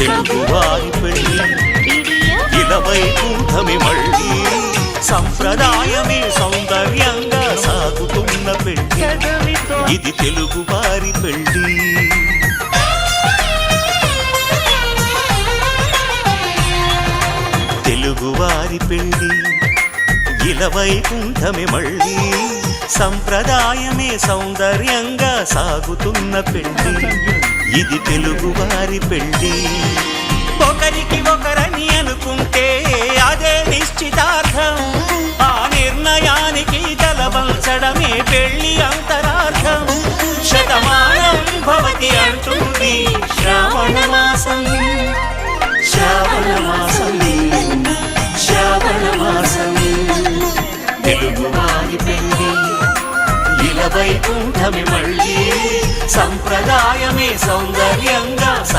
తెలుగువారి పెళ్ళి ఇలవై కూటమి మళ్ళీ సంప్రదాయమే సౌందర్యంగా సాగుతున్న పెళ్ళి ఇది తెలుగువారి పెళ్ళి తెలుగువారి పెళ్ళి ఇలవై కుంఠమి మళ్ళీ సంప్రదాయమే సౌందర్యంగా సాగుతున్న పెళ్ళి ఇది తెలుగువారి పెళ్ళి ఒకరికి ఒకరని అనుకుంటే అదే నిశ్చితార్థం. ఆ నిర్ణయానికి తలవంచడమే పెళ్ళి అంతరార్థం. శతమానం భవతి అంటుంది శ్రావణ మాసం. శ్రావణ మాసం. శ్రావణ మాసం. తెలుగువారి పెళ్ళి ఇలవై వైకుంఠమి మళ్ళీ సంప్రదాయమే సౌందర్యంగా